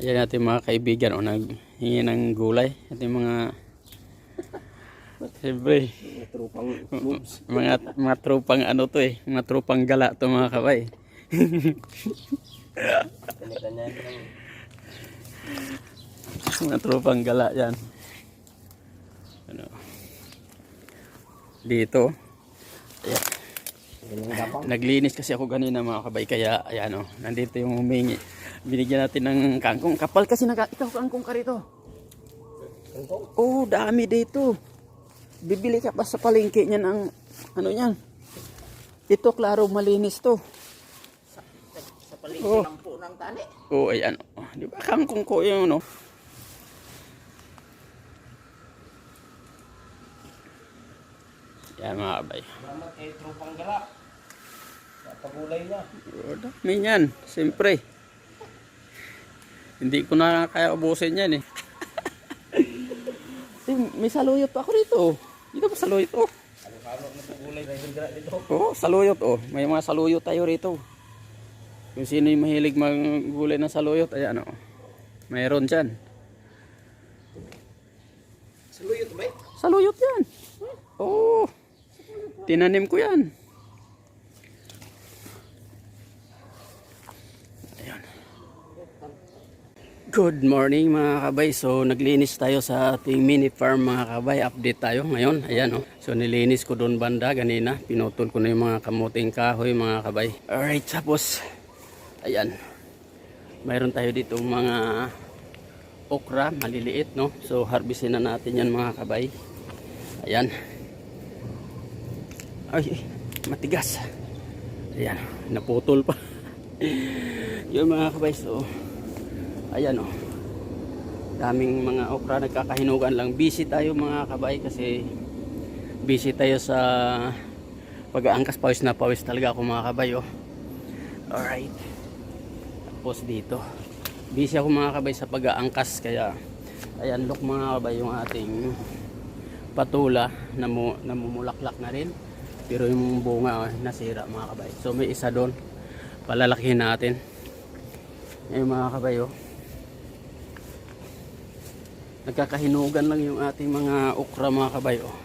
Ayan natin mga kaibigan o naghingi ng gulay. Ating mga Siyempre, Mga tropang moves. mga, mga tropang ano to eh. Mga tropang gala to mga kabay. Mga tropang gala yan. Ano. Dito. Ayan. Naglinis kasi ako ganina mga kabay. Kaya ayan o. Nandito yung humingi. Binigyan natin ng kangkong. Kapal kasi naka, ikaw kangkong ka rito. Kangkong? Oh, dami dito. Bibili ka pa sa palengke niyan ang ano niyan. Ito klaro malinis to. Sa paligid Oh. lang po ng tali. Oh, ayan. Oh, di ba kangkong ko yung no? Yan mga kabay. Salamat kay tropang gala. Sa pagulay niya. Oh, dami yan. Siyempre. Hindi ko na kaya ubusin yan eh. Eh, May saluyot pa ako rito. Dito pa saluyot oh. Dito. Oo, saluyot oh. May mga saluyot tayo rito. Kung sino yung mahilig maggulay ng saluyot, ayan oh. Mayroon dyan. Saluyot ba? Saluyot yan. Oo. Tinanim ko yan. Ayan. Good morning mga kabay. So naglinis tayo sa ating mini farm mga kabay. Update tayo ngayon. Ayan oh. So nilinis ko doon banda ganina. Pinutol ko na yung mga kamuting kahoy mga kabay. Alright tapos. Ayan. Mayroon tayo dito mga okra maliliit no. So harvestin na natin yan mga kabay. Ayan. Ay, matigas. Ayan, naputol pa. Yun mga kabay, so, ayan o. Daming mga okra nagkakahinugan lang. Busy tayo mga kabay kasi busy tayo sa pag-aangkas pawis na pawis talaga ako mga kabay oh. Alright. Tapos dito. Busy ako mga kabay sa pag-aangkas kaya ayan look mga kabay yung ating patula namu, namumulaklak na rin pero yung bunga oh, nasira mga kabay so may isa doon palalakihin natin yung mga kabay oh. Nagkakahinugan lang yung ating mga okra mga kabay oh.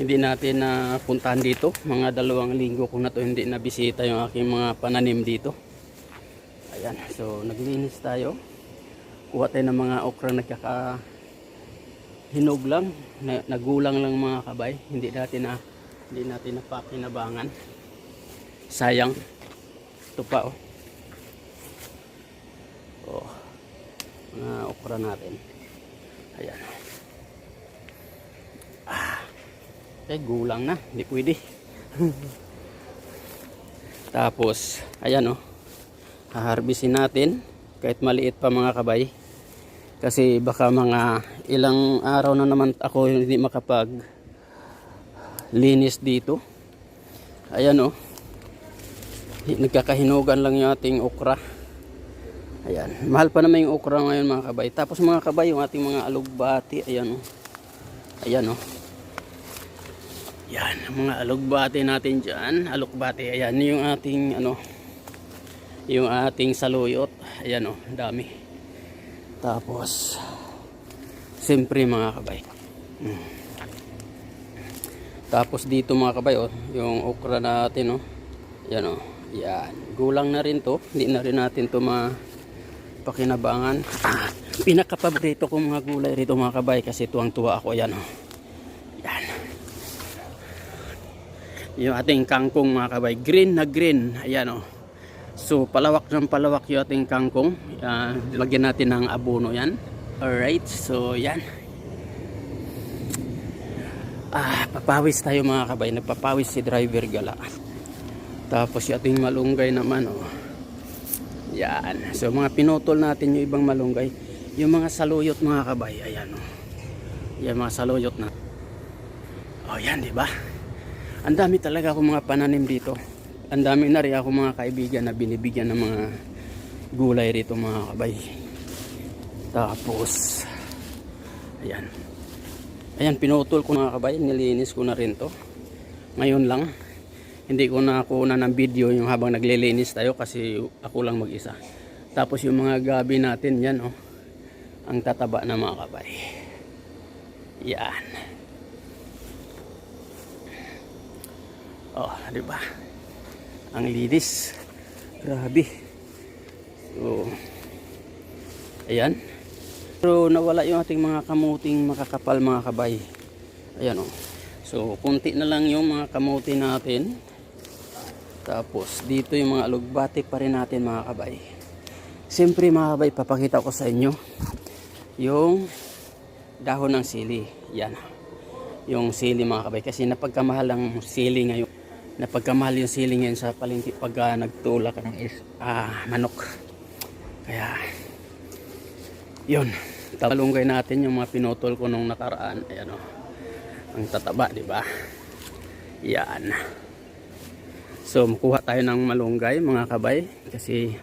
hindi natin na puntahan dito mga dalawang linggo kung na to hindi nabisita yung aking mga pananim dito ayan so naglinis tayo kuha tayo ng mga okra nagkaka hinog lang, na, nagulang lang mga kabay. Hindi natin na hindi natin napakinabangan. Sayang. Ito pa oh. Oh. Mga okra natin. Ayan. Ah. Eh, gulang na. Hindi pwede. Tapos, ayan oh. Haharbisin natin. Kahit maliit pa mga kabay kasi baka mga ilang araw na naman ako hindi makapag linis dito ayan o nagkakahinugan lang yung ating okra ayan mahal pa naman yung okra ngayon mga kabay tapos mga kabay yung ating mga alugbati ayan o ayan o yan mga alugbati natin dyan alugbati ayan yung ating ano yung ating saluyot ayan o dami tapos, siyempre mga kabay. Mm. Tapos dito mga kabay, oh, yung okra natin, oh. Yan, oh. Yan. Gulang na rin to. Hindi na rin natin to mapakinabangan. Ah, pinakapaborito ko mga gulay rito mga kabay kasi tuwang-tuwa ako. Yan, oh. Yan. Yung ating kangkong mga kabay. Green na green. Ayan, oh. So palawak ng palawak yung ating kangkong. Uh, lagyan natin ng abono yan. Alright, so yan. Ah, papawis tayo mga kabay. Nagpapawis si driver gala. Tapos yung ating malunggay naman oh. Yan. So mga pinutol natin yung ibang malunggay. Yung mga saluyot mga kabay. Ayan oh. Yan mga saluyot na. Oh yan, ba? Ang dami talaga akong mga pananim dito ang dami na rin ako mga kaibigan na binibigyan ng mga gulay rito mga kabay tapos ayan ayan pinutol ko mga kabay nilinis ko na rin to ngayon lang hindi ko na kuha ng video yung habang naglilinis tayo kasi ako lang mag isa Tapos yung mga gabi natin, yan oh. Ang tataba na mga kabay. Yan. Oh, di ba? Ang linis. Grabe. So, ayan. Pero nawala yung ating mga kamuting makakapal mga kabay. Ayan oh. So, kunti na lang yung mga kamuti natin. Tapos, dito yung mga alugbati pa rin natin mga kabay. Siyempre mga kabay, papakita ko sa inyo yung dahon ng sili. Yan. Yung sili mga kabay. Kasi napagkamahal ang sili ngayon. Napagkamahal yung sili ngayon sa palengke pag ah, nagtula ng is, ah, manok. Kaya, yun. Talunggay natin yung mga pinutol ko nung nakaraan. Ayan o. Ang tataba, di ba? Yan. So, makuha tayo ng malunggay, mga kabay. Kasi,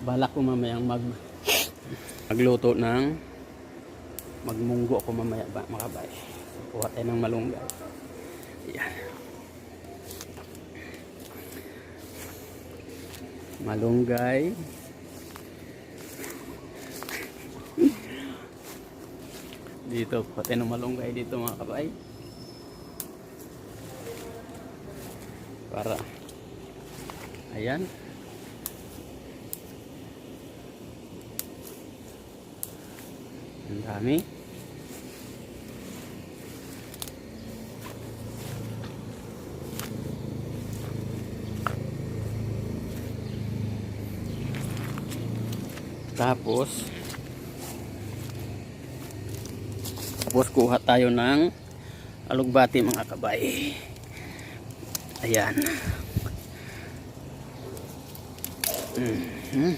balak ko mamayang mag magluto ng magmunggo ako mamaya ba, mga kabay. So, kuha tayo ng malunggay. Yan. Malunggay. dito, pati ng malunggay dito mga kabay. Para ayan. Ang dami. Tapos Tapos kuha tayo ng alugbati mga kabay. Ayan. Mhm.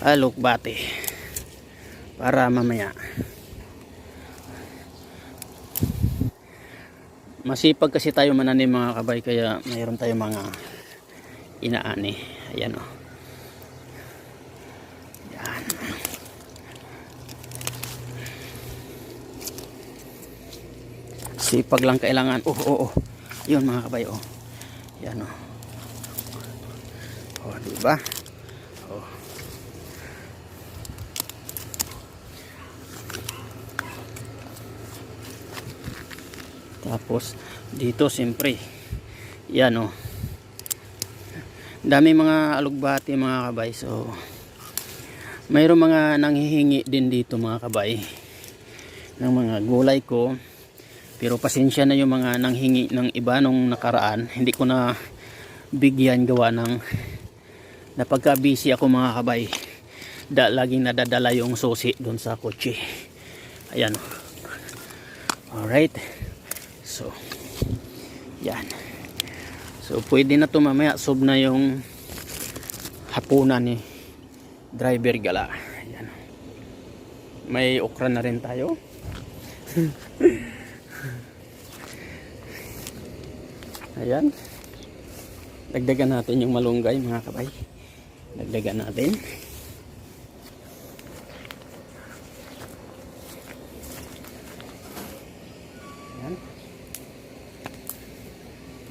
Alugbati. Para mamaya. Masipag kasi tayo mananim mga kabay kaya mayroon tayo mga inaani. Ayan o. Yan. Sipag lang kailangan. Oh, oh, oh. Yun mga kabay, oh. Yan, oh. Oh, di ba? Oh. Tapos, dito siyempre, yan, oh. Dami mga alugbati mga kabay. So, mayroong mga nanghihingi din dito mga kabay ng mga gulay ko pero pasensya na yung mga nanghingi ng iba nung nakaraan. Hindi ko na bigyan gawa ng napagka busy ako mga kabay. Da, laging nadadala yung susi doon sa kotse. Ayan. Alright. So, yan. So, pwede na to mamaya. Sob na yung hapunan ni driver gala. Ayan. May okra na rin tayo. Ayan. Dagdagan natin yung malunggay mga kabay. Dagdagan natin. Ayan.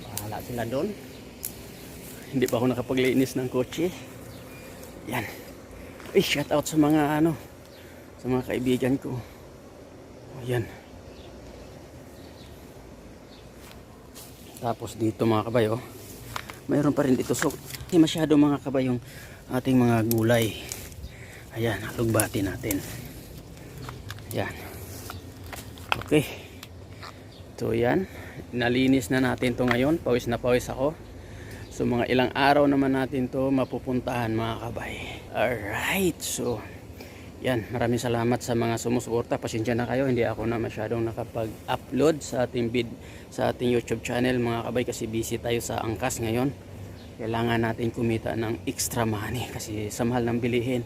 Bahala sila doon. Hindi pa ako nakapaglinis ng kotse. Yan. Ay, shout out sa mga ano, sa mga kaibigan ko. Ayan. Tapos dito mga kabay oh. Mayroon pa rin dito so hindi masyado mga kabay yung ating mga gulay. Ayan, alugbati natin. Ayan. Okay. So yan, nalinis na natin to ngayon. Pawis na pawis ako. So mga ilang araw naman natin to mapupuntahan mga kabay. Alright, so yan, maraming salamat sa mga sumusuporta. Pasensya na kayo, hindi ako na masyadong nakapag-upload sa ating vid sa ating YouTube channel mga kabay kasi busy tayo sa angkas ngayon. Kailangan natin kumita ng extra money kasi sa mahal ng bilihin.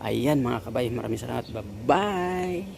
Ayan mga kabay, maraming salamat. Bye-bye!